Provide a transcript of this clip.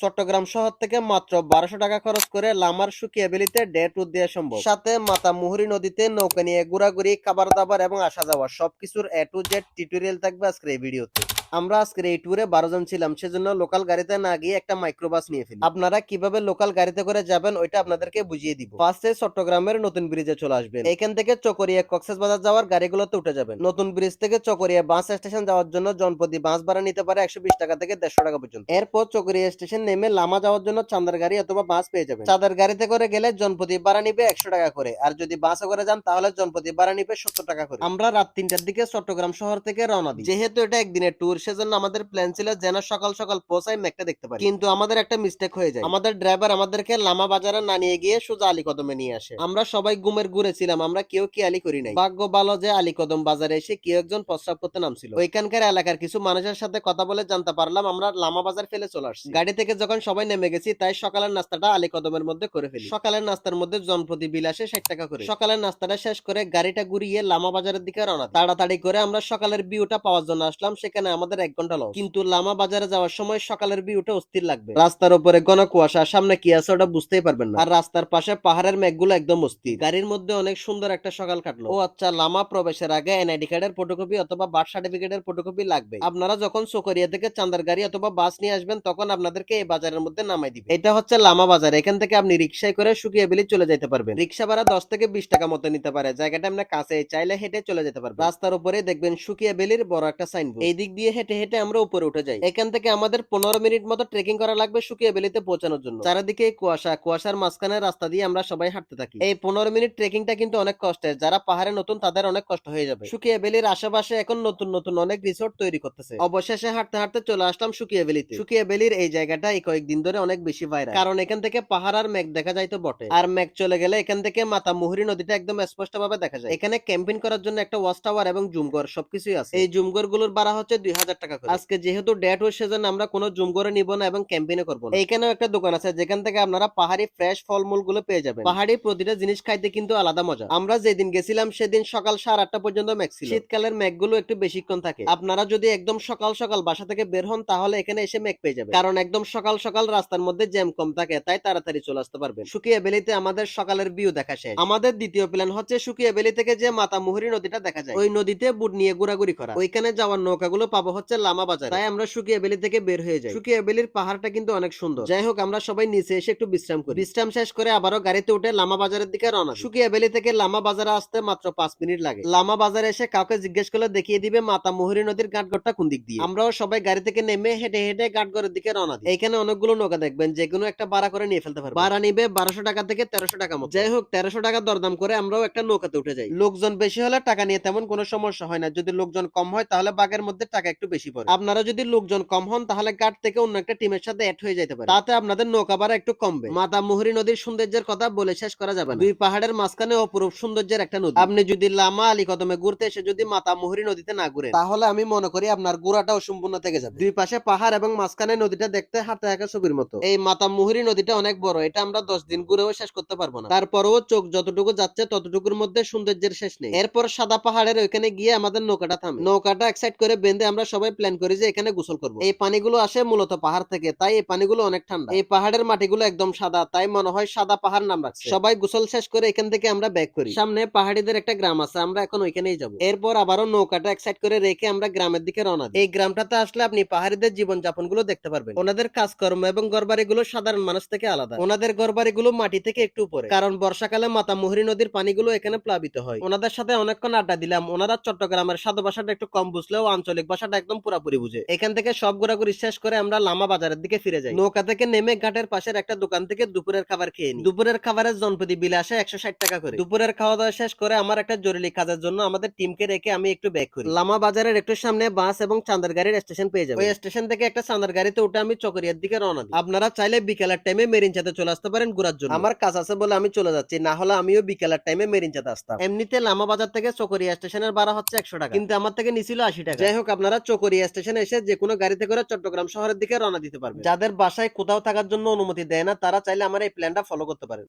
চট্টগ্রাম শহর থেকে মাত্র বারোশো টাকা খরচ করে লামার শুকিয়ে বেলিতে ডে ট্যুর দেওয়া সম্ভব। সাথে মাতা মুহুরি নদীতে নৌকা নিয়ে ঘোরাঘুরি, খাবার দাবার এবং আসা যাওয়া সবকিছুর এ টু জেড টিউটোরিয়াল থাকবে আজকের এই ভিডিওতে। আমরা আজকের এই ট্যুরে বারো জন ছিলাম, সেজন্য লোকাল গাড়িতে না গিয়ে একটা মাইক্রোবাস নিয়ে ফেলি। আপনারা কীভাবে লোকাল গাড়িতে করে যাবেন, ওইটা আপনাদেরকে বুঝিয়ে দিব। ফার্স্টে চট্টগ্রামের নতুন ব্রিজে চলে আসবেন। এখান থেকে চকরিয়া কক্সেস বাজার যাওয়ার গাড়িগুলোতে উঠে যাবেন। নতুন ব্রিজ থেকে চকরিয়া বাস স্টেশন যাওয়ার জন্য জনপ্রতি বাস ভাড়া নিতে পারে একশো বিশ টাকা থেকে দেড়শো টাকা পর্যন্ত। এরপর চকরিয়া স্টেশন নেমে লামা যাওয়ার জন্য চাঁদার গাড়ি অথবা বাস পেয়ে যাবেন। চাঁদার গাড়িতে করে গেলে জনপ্রতি ভাড়া নিবে একশো টাকা করে। আর যদি বাসে করে যান, তাহলে জনপ্রতি ভাড়া নিবে সত্তর টাকা করে। আমরা রাত তিনটার দিকে চট্টগ্রাম শহর থেকে রওনা দিই। যেহেতু এটা একদিনের ট্যুর সেজন্য আমাদের প্ল্যান ছিল যেন সকাল সকাল পৌঁছাই মেঘটা দেখতে পারি। কিন্তু আমাদের একটা মিস্টেক হয়ে যায়। আমাদের ড্রাইভার আমাদেরকে লামা বাজারে না নিয়ে গিয়ে সোজা আলী কদমে নিয়ে আসে। আমরা সবাই গুমের ঘুরে ছিলাম আমরা কেউ কি আলী করি নাই। ভাগ্য ভালো যে আলী কদম বাজারে এসে কেউ একজন প্রস্রাব করতে নামছিল। ওইখানকার এলাকার কিছু মানুষের সাথে কথা বলে জানতে পারলাম আমরা লামা বাজার ফেলে চলে আসছি। গাড়ি থেকে যখন সবাই নেমে গেছি তাই সকালের নাস্তাটা আলী কদমের মধ্যে করে ফেলি। সকালের নাস্তার মধ্যে জনপ্রতি বিল আসে ষাট টাকা করে। সকালের নাস্তাটা শেষ করে গাড়িটা ঘুরিয়ে লামা বাজারের দিকে রওনা তাড়াতাড়ি করে আমরা সকালের ভিউটা পাওয়ার জন্য আসলাম সেখানে আমাদের এক ঘণ্টা লস কিন্তু লামা বাজারে যাওয়ার সময় সকালের ভিউটা অস্থির লাগবে। রাস্তার উপরে ঘন কুয়াশা, সামনে কি আছে ওটা বুঝতেই পারবেন না। আর রাস্তার পাশে পাহাড়ের মেঘগুলো একদম অস্থির। গাড়ির মধ্যে অনেক সুন্দর একটা সকাল কাটলো। ও আচ্ছা লামা প্রবেশের আগে এনআইডি কার্ডের ফটোকপি অথবা বার্থ সার্টিফিকেটের ফটোকপি লাগবে। আপনারা যখন চকরিয়া থেকে চান্দার গাড়ি অথবা বাস নিয়ে আসবেন, তখন আপনাদেরকে এই বাজারের মধ্যে নামাই দিবে। এটা হচ্ছে লামা বাজার। এখান থেকে আপনি রিক্সায় করে শুকিয়ে বেলি চলে যেতে পারবেন। রিক্সা ভাড়া দশ থেকে বিশ টাকা মতো নিতে পারে। জায়গাটা আপনার কাছে চাইলে হেঁটে চলে যেতে পারবেন। রাস্তার উপরে দেখবেন শুকিয়ে বেলির বড় একটা সাইনবোর্ড এই দিক দিয়ে হেঁটে হেঁটে আমরা উপরে উঠে যাই। এখান থেকে আমাদের পনেরো মিনিট মতো ট্রেকিং করা লাগবে শুকিয়ে বেলিতে পৌঁছানোর জন্য। চারিদিকে কুয়াশা, কুয়াশার মাঝখানে রাস্তা দিয়ে আমরা সবাই হাঁটতে থাকি। এই পনেরো মিনিট ট্রেকিংটা কিন্তু অনেক কষ্টের। যারা পাহাড়ে নতুন, তাদের অনেক কষ্ট হয়ে যাবে। শুকিয়ে বেলির আশেপাশে এখন নতুন নতুন অনেক রিসোর্ট তৈরি করতেছে। অবশেষে হাঁটতে হাঁটতে চলে আসলাম শুকিয়ে বেলিতে। শুকিয়ে বেলির এই জায়গাটা এই কয়েকদিন ধরে অনেক বেশি ভাইরাল কারণ এখান থেকে পাহাড় আর মেঘ দেখা যায় তো বটে। আর মেঘ চলে গেলে এখান থেকে মাতা মুহুরি নদীটা একদম স্পষ্ট ভাবে দেখা যায়। এখানে ক্যাম্পিং করার জন্য একটা ওয়াচ টাওয়ার এবং জুমঘর সবকিছুই আছে। এই জুমঘরগুলোর ভাড়া হচ্ছে দুই হাজার হাজার টাকা করে। আজকে যেহেতু ডেট সেজন্য আমরা কোনো জুমঘরে নিব না এবং ক্যাম্পিংও করব না। একটা দোকান আছে, যেখান থেকে আপনারা পাহাড়ি ফ্রেশ ফলমূলগুলো পেয়ে যাবেন। পাহাড়ি প্রতিটা জিনিস খাইতে কিন্তু আলাদা মজা। আমরা যেদিন গেছিলাম, সেদিন সকাল সাড়ে আটটা পর্যন্ত মেঘ ছিল। শীতকালের একটু বেশিক্ষণ থাকে। আপনারা যদি একদম সকাল সকাল বাসা থেকে বের হন, তাহলে এখানে এসে মেঘ পেয়ে যাবে কারণ একদম সকাল সকাল রাস্তার মধ্যে জ্যাম কম থাকে, তাই তাড়াতাড়ি চলে আসতে পারবেন। শুকিয়ে বেলিতে আমাদের সকালের ভিউ দেখা শেষ। আমাদের দ্বিতীয় প্ল্যান হচ্ছে শুকিয়ে বেলি থেকে যে মাতা মুহুরী নদীটা দেখা যায়। ওই নদীতে বুট নিয়ে ঘোরাঘুরি করা। ওইখানে যাওয়ার নৌকাগুলো পাবো হচ্ছে লামা বাজার। তাই আমরা শুকিয়ে বেলি থেকে বের হয়ে যাই। শুকিয়ে বেলির পাহাড়টা কিন্তু অনেক সুন্দর। যাই হোক আমরা সবাই নিচে এসে একটু বিশ্রাম করি। বিশ্রাম শেষ করে আবারও গাড়িতে উঠে লামা বাজারের দিকে রওনা। শুকিয়ে বেলি থেকে লামা বাজারে আসতে মাত্র পাঁচ মিনিট লাগে। লামা বাজারে এসে কাউকে জিজ্ঞেস করলে দেখিয়ে দিবে মাতা মুহুরী নদীর ঘাটঘরটা কোন দিক দিয়ে। আমরাও সবাই গাড়ি থেকে নেমে হেঁটে হেঁটে ঘাটঘরের দিকে রওনা দিই। এখানে অনেকগুলো নৌকা দেখবেন যে কোনো একটা ভাড়া করে নিয়ে ফেলতে পারবেন। ভাড়া নিবে বারোশো টাকা থেকে তেরোশো টাকা মতো। যাই হোক তেরোশো টাকা দরদাম করে আমরাও একটা নৌকাতে উঠে যাই। লোকজন বেশি হলে টাকা নিয়ে তেমন কোনো সমস্যা হয় না। যদি লোকজন কম হয় তাহলে বাগের মধ্যে টাকা একটু বেশি পড়ে আপনারা যদি লোকজন কম হন তাহলে ঘাট থেকে অন্য একটা টিমের সাথে অ্যাড হয়ে যেতে পারে। তাতে আপনাদের নৌকা ভাড়া একটু কমবে। মাতা মুহুরী নদীর সৌন্দর্যের কথা বলে শেষ করা যাবে না। দুই পাহাড়ের মাঝখানে অপরূপ সৌন্দর্যের একটা নদী। আপনি যদি লামা আলী কদমে ঘুরতে এসে যদি মাতা মুহুরী নদীতে না ঘুরে তাহলে আমি মনে করি আপনার ঘোরাটা অসম্পূর্ণ থেকে যাবে। দুই পাশে পাহাড় এবং মাঝখানে নদীটা দেখতে হাতে একা ছবির মতো। এই মাতা মুহুরী নদীটা অনেক বড় এটা আমরা দশ দিন ঘুরেও শেষ করতে পারব না। তারপরেও চোখ যতটুকু যাচ্ছে ততটুকুর মধ্যে সৌন্দর্যের শেষ নেই। এরপর সাদা পাহাড়ের ওইখানে গিয়ে আমাদের নৌকাটা থামে। নৌকাটা এক্সাইট করে বেঁধে আমরা সবাই প্ল্যান করি যে এখানে গোসল করব। এই পানিগুলো আসে মূলত পাহাড় থেকে তাই এই পানিগুলো অনেক ঠান্ডা। এই পাহাড়ের মাটিগুলো একদম সাদা তাই মনে হয় সাদা পাহাড় নাম রাখছে। সবাই গোসল শেষ করে এখান থেকে আমরা ব্যাক করি। সামনে পাহাড়িদের একটা গ্রাম আছে আমরা এখন ওইখানেই যাব। এরপর আবারও নৌকাটা এক্সাইট করে রেখে আমরা গ্রামের দিকে রওনা এই গ্রামটাতে আসলে আপনি পাহাড়িদের জীবন যাপনগুলো দেখতে পারবেন। ওনাদের কাজকর্ম এবং ঘরবাড়ি গুলো সাধারণ মানুষ থেকে আলাদা। ওনাদের ঘরবাড়ি গুলো মাটি থেকে একটু উপরে। কারণ বর্ষাকালে মাতা মুহুরী নদীর পানিগুলো এখানে প্লাবিত হয়। ওনাদের সাথে অনেকক্ষণ আড্ডা দিলাম। ওনারা চট্টগ্রামের সাধু ভাষাটা একটু কম বুঝলেও আঞ্চলিক ভাষাটা একদম পুরাপুরি বুঝে। এখান থেকে সব ঘোরাঘুরি শেষ করে আমরা লামা বাজারের দিকে ফিরে যাই। নৌকা থেকে নেমে ঘাটের পাশের একটা দোকান থেকে দুপুরের খাবার খেয়ে নিই। দুপুরের খাবারের জনপ্রতি বিল আসে একশো ষাট টাকা করে। দুপুরের খাওয়া দাওয়া শেষ করে আমার একটা জরুরি কাজের জন্য আমাদের টিমকে রেখে আমি একটু ব্যাক করি। লামা বাজারের একটু সামনে বাস এবং চান্দার গাড়ির স্টেশন পেয়ে যাবে ওই স্টেশন থেকে একটা চান্দার গাড়িতে উঠে আমি চকরিয়ার দিকে রওনা দিই। আপনারা চাইলে বিকেলের টাইমে মেরিনচাতে চলে আসতে পারেন ঘোরার জন্য। আমার কাজ আছে বলে আমি চলে যাচ্ছি, না হলে আমিও বিকেলের টাইমে মেরিনচাতে আসতাম। এমনিতে লামা বাজার থেকে চকরিয়া স্টেশনের ভাড়া হচ্ছে একশো টাকা। কিন্তু আমার থেকে নিছিল আশি টাকা। যাই হোক, আপনারা চকরিয়া স্টেশনে এসে যে কোনো গাড়িতে করে চট্টগ্রাম শহরের দিকে রওনা দিতে পারবে। যাদের বাসায় কোথাও থাকার জন্য অনুমতি দেয় না, তারা চাইলে আমার এই প্ল্যানটা ফলো করতে পারেন।